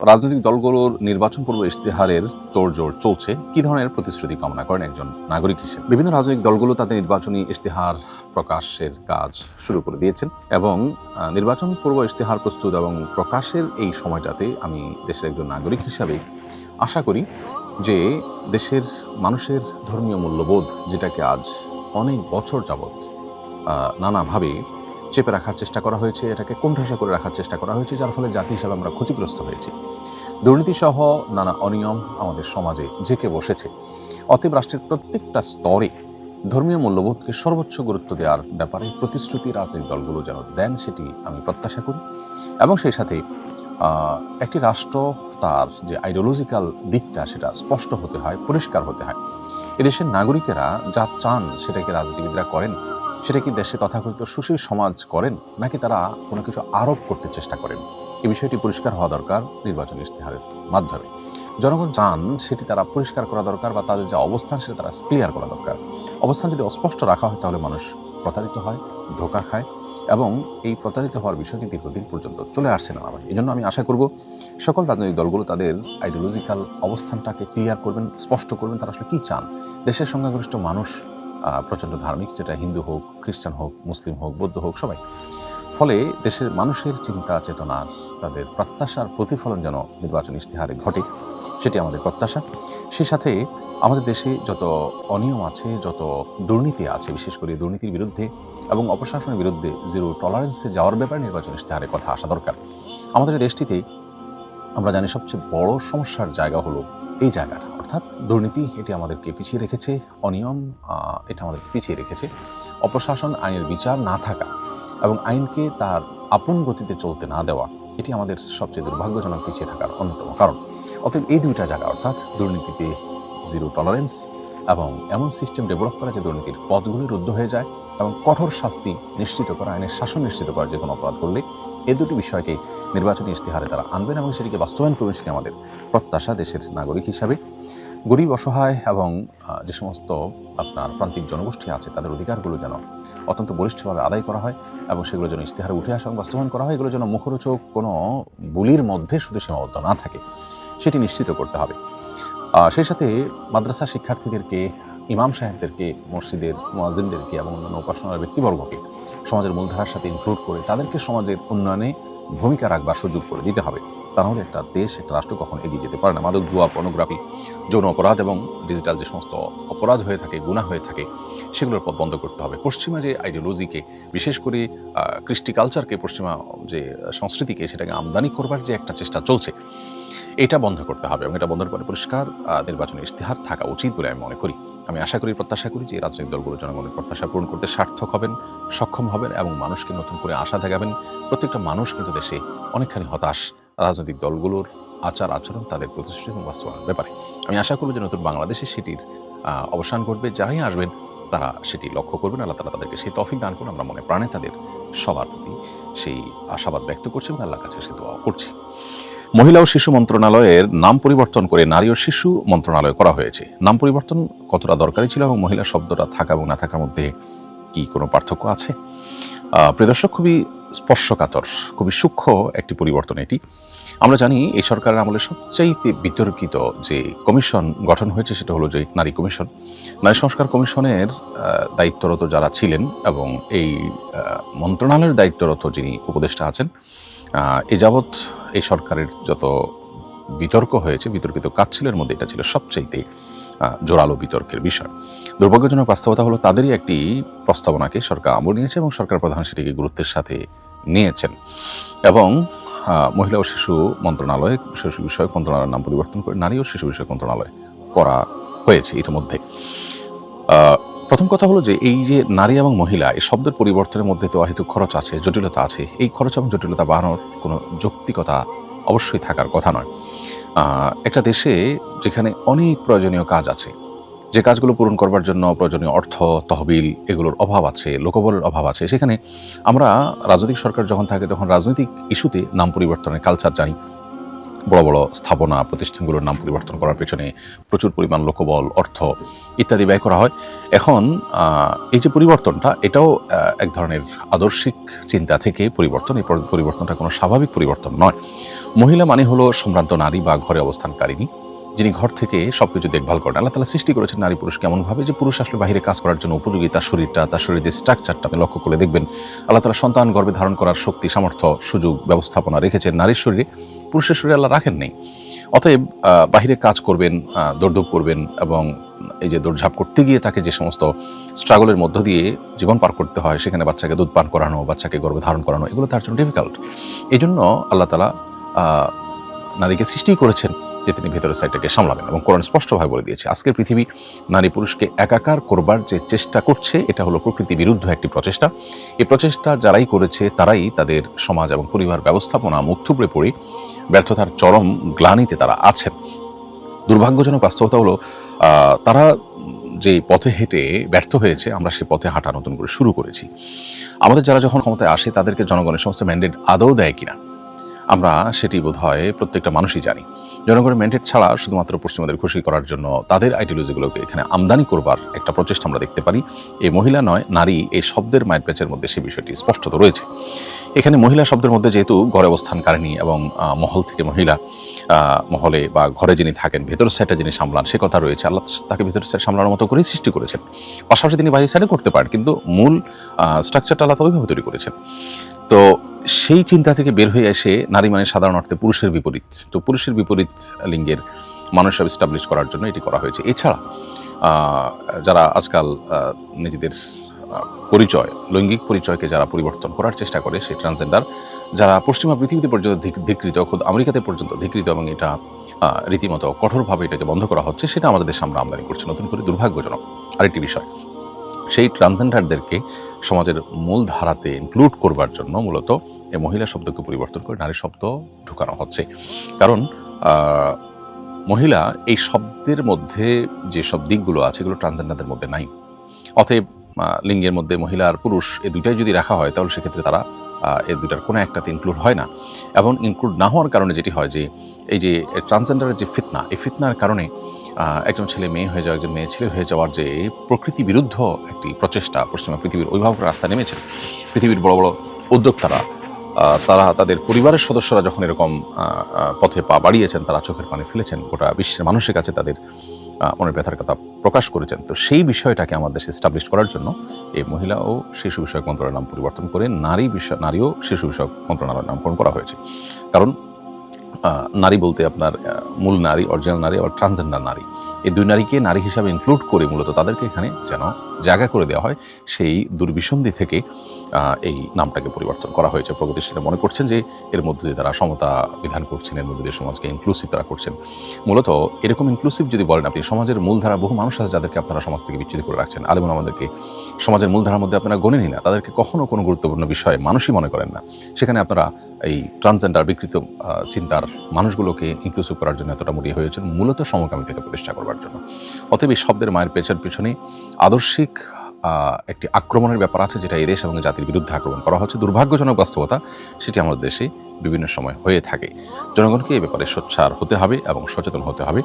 রাজনৈতিক দলগুলোর নির্বাচন পূর্ব ইশতেহারের তোড়জোড় চলছে। কি ধরনের প্রতিশ্রুতি কামনা করেন একজন নাগরিক হিসেবে? বিভিন্ন রাজনৈতিক দলগুলো তাদের নির্বাচনী ইশতেহার প্রকাশের কাজ শুরু করে দিয়েছেন এবং নির্বাচন পূর্ব ইশতেহার প্রস্তুত এবং প্রকাশের এই সময়টাতে আমি দেশের একজন নাগরিক হিসাবে আশা করি যে দেশের মানুষের ধর্মীয় মূল্যবোধ, যেটাকে আজ অনেক বছর যাবৎ নানাভাবে চেপে রাখার চেষ্টা করা হয়েছে, এটাকে কোণঠাসা করে রাখার চেষ্টা করা হয়েছে, যার ফলে জাতি হিসাবে আমরা ক্ষতিগ্রস্ত হয়েছি। দুর্নীতি সহ নানা অনিয়ম আমাদের সমাজে জেঁকে বসেছে। অতএব রাষ্ট্রের প্রত্যেকটা স্তরে ধর্মীয় মূল্যবোধকে সর্বোচ্চ গুরুত্ব দেওয়ার ব্যাপারে প্রতিশ্রুতি রাজনৈতিক দলগুলো যেন দেন, সেটি আমি প্রত্যাশা করি। এবং সেই সাথে একটি রাষ্ট্র, তার যে আইডিওলজিক্যাল দিকটা, সেটা স্পষ্ট হতে হয়, পরিষ্কার হতে হয়। এদেশের নাগরিকেরা যা চান, সেটাকে রাজনীতিবিদরা করেন। সেটা কি দেশে তথাকথিত সুশীল সমাজ করেন, নাকি তারা কোনো কিছু আরোপ করতে চেষ্টা করেন? এ বিষয়টি পরিষ্কার হওয়া দরকার নির্বাচনী ইশতেহারের মাধ্যমে। জনগণ চান সেটি তারা পরিষ্কার করা দরকার বা তাদের যে অবস্থান সেটা তারা ক্লিয়ার করা দরকার। অবস্থান যদি অস্পষ্ট রাখা হয় তাহলে মানুষ প্রতারিত হয়, ধোকা খায় এবং এই প্রতারিত হওয়ার বিষয়টি দীর্ঘদিন পর্যন্ত চলে আসছে না আবার এই জন্য আমি আশা করব সকল রাজনৈতিক দলগুলো তাদের আইডিওলজিক্যাল অবস্থানটাকে ক্লিয়ার করবেন, স্পষ্ট করবেন তারা আসলে কী চান। দেশের সংখ্যাগরিষ্ঠ মানুষ প্রচণ্ড ধার্মিক, যেটা হিন্দু হোক, খ্রিস্টান হোক, মুসলিম হোক, বৌদ্ধ হোক, সবাই। ফলে দেশের মানুষের চিন্তা চেতনার তাদের প্রত্যাশার প্রতিফলন যেন নির্বাচন ইশতেহারে ঘটে, সেটি আমাদের প্রত্যাশা। সেই সাথে আমাদের দেশে যত অনিয়ম আছে, যত দুর্নীতি আছে, বিশেষ করে দুর্নীতির বিরুদ্ধে এবং অপশাসনের বিরুদ্ধে জিরো টলারেন্সে যাওয়ার ব্যাপারে নির্বাচন ইশতেহারে কথা আসা দরকার। আমাদের দেশটিতে আমরা জানি সবচেয়ে বড় সমস্যার জায়গা হলো এই জায়গাটা। অর্থাৎ দুর্নীতি এটি আমাদেরকে পিছিয়ে রেখেছে, অনিয়ম এটা আমাদেরকে পিছিয়ে রেখেছে। অপশাসন, আইনের বিচার না থাকা এবং আইনকে তার আপন গতিতে চলতে না দেওয়া, এটি আমাদের সবচেয়ে দুর্ভাগ্যজনক পিছিয়ে থাকার অন্যতম কারণ। অতএব এই দুইটা জায়গা, অর্থাৎ দুর্নীতিতে জিরো টলারেন্স এবং এমন সিস্টেম ডেভেলপ করা যে দুর্নীতির পথগুলি রুদ্ধ হয়ে যায় এবং কঠোর শাস্তি নিশ্চিত করা, আইনের শাসন নিশ্চিত করা যে কোনো অপরাধ করলে এই দুটি বিষয়কে নির্বাচনী ইশতেহারে তারা আনবেন এবং সেটিকে বাস্তবায়ন করবেন সেটি আমাদের প্রত্যাশা দেশের নাগরিক হিসাবে। গরিব, অসহায় এবং যে সমস্ত আপনার প্রান্তিক জনগোষ্ঠী আছে, তাদের অধিকারগুলো যেন অত্যন্ত বলিষ্ঠভাবে আদায় করা হয় এবং সেগুলো যেন ইশতেহারে উঠে আসা এবং বাস্তবায়ন করা হয়, এগুলো যেন মুখরোচক কোনো বুলির মধ্যে শুধু সীমাবদ্ধ না থাকে, সেটি নিশ্চিত করতে হবে। সেই সাথে মাদ্রাসা শিক্ষার্থীদেরকে, ইমাম সাহেবদেরকে, মসজিদের মোয়াজিনদেরকে এবং অন্যান্য উপাসনার ব্যক্তিবর্গকে, সমাজের মূলধারার সাথে ইনক্লুড করে তাদেরকে সমাজের উন্নয়নে ভূমিকা রাখবার সুযোগ করে দিতে হবে। তা নাহলে একটা দেশ, একটা রাষ্ট্র কখনো এগিয়ে যেতে পারে না? মাদক, জুয়া পর্নোগ্রাফি যৌন অপরাধ এবং ডিজিটাল যে সমস্ত অপরাধ হয়ে থাকে গুণা হয়ে থাকে, সেগুলোর পথ বন্ধ করতে হবে। পশ্চিমা যে আইডিওলজিকে বিশেষ করে কৃষ্টি কালচারকে পশ্চিমা যে সংস্কৃতিকে, সেটাকে আমদানি করবার যে একটা চেষ্টা চলছে, এটা বন্ধ করতে হবে এবং এটা বন্ধের পরে পরিষ্কার নির্বাচনী ইশতেহার থাকা উচিত বলে আমি মনে করি। আমি আশা করি, প্রত্যাশা করি যে রাজনৈতিক দলগুলো জনগণের প্রত্যাশা পূরণ করতে সার্থক হবেন, সক্ষম হবেন এবং মানুষকে নতুন করে আশা দেখাবেন। প্রত্যেকটা মানুষ কিন্তু দেশে অনেকখানি হতাশ রাজনৈতিক দলগুলোর আচার আচরণ, তাদের প্রতিশ্রুতি এবং বাস্তবায়নের ব্যাপারে। আমি আশা করব যে নতুন বাংলাদেশে সেটির অবসান ঘটবে। যারাই আসবেন, তারা সেটি লক্ষ্য করবেন। আল্লাহ তালা তাদেরকে সেই তফিক দান করুন। আমরা মনে প্রাণে তাদের সবার প্রতি সেই আশাবাদ ব্যক্ত করছি এবং আল্লাহ কাছে সে দোয়া করছি। মহিলা ও শিশু মন্ত্রণালয়ের নাম পরিবর্তন করে নারী ও শিশু মন্ত্রণালয় করা হয়েছে। নাম পরিবর্তন কতটা দরকারি ছিল এবং মহিলা শব্দটা থাকা এবং না থাকার মধ্যে কি কোনো পার্থক্য আছে? প্রিয় দর্শক, খুবই স্পর্শকাতর, খুবই সূক্ষ্ম একটি পরিবর্তন এটি। আমরা জানি এই সরকারের আমলে সবচাইতে বিতর্কিত যে কমিশন গঠন হয়েছে সেটা হলো যে নারী কমিশন। নারী সংস্কার কমিশনের দায়িত্বরত যারা ছিলেন এবং এই মন্ত্রণালয়ের দায়িত্বরত যিনি উপদেষ্টা আছেন এ যাবৎ এই সরকারের যত বিতর্ক হয়েছে, বিতর্কিত কাজ ছিল, এর মধ্যে এটা ছিল সবচাইতে জোরালো বিতর্কের বিষয়। দুর্ভাগ্যজনক বাস্তবতা হলো তাদেরই একটি প্রস্তাবনাকে সরকার আমল নিয়েছে এবং সরকার প্রধান সেটিকে গুরুত্বের সাথে নিয়েছেন। এবং মহিলা ও শিশু মন্ত্রণালয়, শিশু বিষয়ক মন্ত্রণালয়ের নাম পরিবর্তন করে নারী ও শিশু বিষয়ক মন্ত্রণালয় করা হয়েছে ইতিমধ্যে। প্রথম কথা হলো যে এই যে নারী এবং মহিলা, এই শব্দের পরিবর্তনের মধ্যে তো অহেতু খরচ আছে, জটিলতা আছে। এই খরচ এবং জটিলতা বাড়ানোর কোনো যৌক্তিকতা অবশ্যই থাকার কথা নয়। একটা দেশে যেখানে অনেক প্রয়োজনীয় কাজ আছে। যে কাজগুলো পূরণ করবার জন্য প্রয়োজনীয় অর্থ, তহবিল এগুলোর অভাব আছে, লোকবলের অভাব আছে। সেখানে আমরা রাজনৈতিক সরকার যখন থাকে তখন রাজনৈতিক ইস্যুতে নাম পরিবর্তনের কালচার জানি। বড় বড় স্থাপনা প্রতিষ্ঠানগুলোর নাম পরিবর্তন করার পেছনে প্রচুর পরিমাণ লোকবল, অর্থ ইত্যাদি ব্যয় করা হয়। এখন এই যে পরিবর্তনটা, এটাও এক ধরনের আদর্শিক চিন্তা থেকে পরিবর্তন। এই পরিবর্তনটা কোনো স্বাভাবিক পরিবর্তন নয়। মহিলা মানে হলো সম্ভ্রান্ত নারী বা ঘরে অবস্থানকারিনী যিনি ঘর থেকে সবকিছু দেখভাল করেন, আল্লাহ তালা সৃষ্টি করেছেন নারী পুরুষ কেমনভাবে যে পুরুষ আসলে বাইরে কাজ করার জন্য উপযোগী, তার শরীরটা, তার শরীরের যে স্ট্রাকচারটা আপনি লক্ষ্য করে দেখবেন, আল্লাহ তালা সন্তান গর্ভে ধারণ করার শক্তি, সামর্থ্য, সুযোগ, ব্যবস্থাপনা রেখেছেন। নারীর শরীরে পুরুষের শরীরে আল্লাহ রাখেন নেই। অতএব বাহিরে কাজ করবেন দৌড়দৌড় করবেন এবং এই যে দৌড়ঝাঁপ করতে গিয়ে তাকে যে সমস্ত স্ট্রাগলের মধ্য দিয়ে জীবন পার করতে হয়, সেখানে বাচ্চাকে দুধ পান করানো, বাচ্চাকে গর্ভে ধারণ করানো, এগুলো তার জন্য ডিফিকাল্ট এই জন্য আল্লাহ তালা নারীকে সৃষ্টি করেছেন। যে তিনি ভেতরের সাইডটাকে সামলাবেন এবং কোরআন স্পষ্টভাবে বলে দিয়েছে, আজকের পৃথিবী নারী পুরুষকে একাকার করবার যে চেষ্টা করছে, এটা হলো প্রকৃতি বিরুদ্ধ একটি প্রচেষ্টা। এই প্রচেষ্টা যারাই করেছে, তারাই তাদের সমাজ এবং পরিবার ব্যবস্থাপনা মুখ থুবড়ে পড়ে ব্যর্থতার চরম গ্লানিতে তারা আছেন। দুর্ভাগ্যজনক বাস্তবতা হলো তারা যে পথে হেঁটে ব্যর্থ হয়েছে, আমরা সে পথে হাঁটা নতুন করে শুরু করেছি। আমাদের যারা যখন ক্ষমতায় আসে, তাদেরকে জনগণের সমস্ত ম্যান্ডেট আদৌ দেয় কিনা? আমরা সেটি বোধ হয় প্রত্যেকটা মানুষই জানি। জনগণের ম্যান্ডেট ছাড়া শুধুমাত্র পশ্চিমাদের খুশি করার জন্য তাদের আইডিওলজিগুলোকে এখানে আমদানি করবার একটা প্রচেষ্টা আমরা দেখতে পারি। এই মহিলা নয়, নারী এই শব্দের মায়ের প্যাচের মধ্যে সে বিষয়টি স্পষ্টত রয়েছে। এখানে মহিলা শব্দের মধ্যে যেহেতু ঘরে অবস্থানকারিণী এবং মহল থেকে মহিলা মহলে বা ঘরে যিনি থাকেন ভেতর সাইডটা যিনি সামলান, সে কথা রয়েছে। আল্লাহ তাকে ভেতর সাইড সামলানোর মতো করেই সৃষ্টি করেছেন। পাশাপাশি তিনি বাইরের সাইডে করতে পারেন, কিন্তু মূল স্ট্রাকচারটা আল্লাহ ওইভাবে তৈরি করেছেন। তো সেই চিন্তা থেকে বের হয়ে এসে নারী মানে সাধারণ অর্থে পুরুষের বিপরীত। তো পুরুষের বিপরীত লিঙ্গের মানুষ এস্টাবলিশ করার জন্য এটি করা হয়েছে। এছাড়া যারা আজকাল নিজেদের পরিচয়, লৈঙ্গিক পরিচয়কে যারা পরিবর্তন করার চেষ্টা করে, সেই ট্রান্সজেন্ডার যারা পশ্চিমা পৃথিবীতে পর্যন্ত ধিক- ধিকৃত খোদ আমেরিকাতে পর্যন্ত ধিকৃত এবং এটা রীতিমতো কঠোরভাবে এটাকে বন্ধ করা হচ্ছে, সেটা আমাদের দেশে আমরা আমদানি করছি। নতুন করে দুর্ভাগ্যজনক আরেকটি বিষয়, সেই ট্রান্সজেন্ডারদেরকে সমাজের মূল ধারাতে ইনক্লুড করবার জন্য মূলত এই মহিলা শব্দকে পরিবর্তন করে নারী শব্দ ঢুকানো হচ্ছে। কারণ মহিলা এই শব্দের মধ্যে যে সব দিকগুলো আছে, এগুলো ট্রান্সজেন্ডারদের মধ্যে নাই। অতএব লিঙ্গের মধ্যে মহিলা আর পুরুষ এই দুইটাই যদি রাখা হয়, তাহলে সেক্ষেত্রে তারা এই দুইটার কোনো একটাতে ইনক্লুড হয় না। এবং ইনক্লুড না হওয়ার কারণে যেটি হয় যে, এই যে ট্রান্সজেন্ডারের যে ফিতনা, এই ফিতনার কারণে একজন ছেলে মেয়ে হয়ে যাওয়া, একজন মেয়ে ছেলে হয়ে যাওয়ার যে প্রকৃতি বিরুদ্ধ একটি প্রচেষ্টা, পশ্চিমা পৃথিবীর অভিভাবকরা রাস্তা নেমেছেন পৃথিবীর বড় বড় উদ্যোক্তারা তারা তাদের পরিবারের সদস্যরা যখন এরকম পথে পা বাড়িয়েছেন, তারা চোখের পানি ফেলেছেন, গোটা বিশ্বের মানুষের কাছে তাদের মনের ব্যথার কথা প্রকাশ করেছেন। তো সেই বিষয়টাকে আমাদের দেশে এস্টাবলিশ করার জন্য এই মহিলা ও শিশু বিষয়ক মন্ত্রণালয়ের নাম পরিবর্তন করে নারী বিষয়, নারী ও শিশু বিষয়ক মন্ত্রণালয়ের নামকরণ করা হয়েছে। কারণ নারী বলতে আপনার মূল নারী অরিজিনাল নারী আবার ট্রান্সজেন্ডার নারী। এই দুই নারীকে নারী হিসাবে ইনক্লুড করে মূলত তাদেরকে এখানে যেন জায়গা করে দেওয়া হয় সেই দুর্বিসন্ধি থেকে এই নামটাকে পরিবর্তন করা হয়েছে। প্রগতিশীলরা মনে করছেন যে এর মধ্যে দিয়ে তারা সমতা বিধান করছেন, এর মধ্যে দিয়ে সমাজকে ইনক্লুসিভ তারা করছেন। মূলত এরকম ইনক্লুসিভ যদি বলেন আপনি, সমাজের মূলধারা, বহু মানুষ আছে যাদেরকে আপনারা সমাজ থেকে বিচ্ছিন্ন করে রাখছেন। আলেমন আমাদেরকে, সমাজের মূলধারার মধ্যে আপনারা গণেনি না, তাদেরকে কখনো কোনো গুরুত্বপূর্ণ বিষয়ে মানুষই মনে করেন না। সেখানে আপনারা এই ট্রান্সজেন্ডার বিকৃত চিন্তার মানুষগুলোকে ইনক্লুসিভ করার জন্য এতটা মুড়িয়ে হয়েছেন, মূলত সমকামিতাকে প্রতিষ্ঠা করবার জন্য। অতএব এই শব্দের মায়ের পেছার পিছনে আদর্শিক একটি আক্রমণের ব্যাপার আছে যেটা এদেশ এবং জাতির বিরুদ্ধে আক্রমণ করা হচ্ছে। দুর্ভাগ্যজনক বাস্তবতা, সেটি আমাদের দেশে বিভিন্ন সময় হয়ে থাকে। জনগণকে এ ব্যাপারে সোচ্চার হতে হবে এবং সচেতন হতে হবে।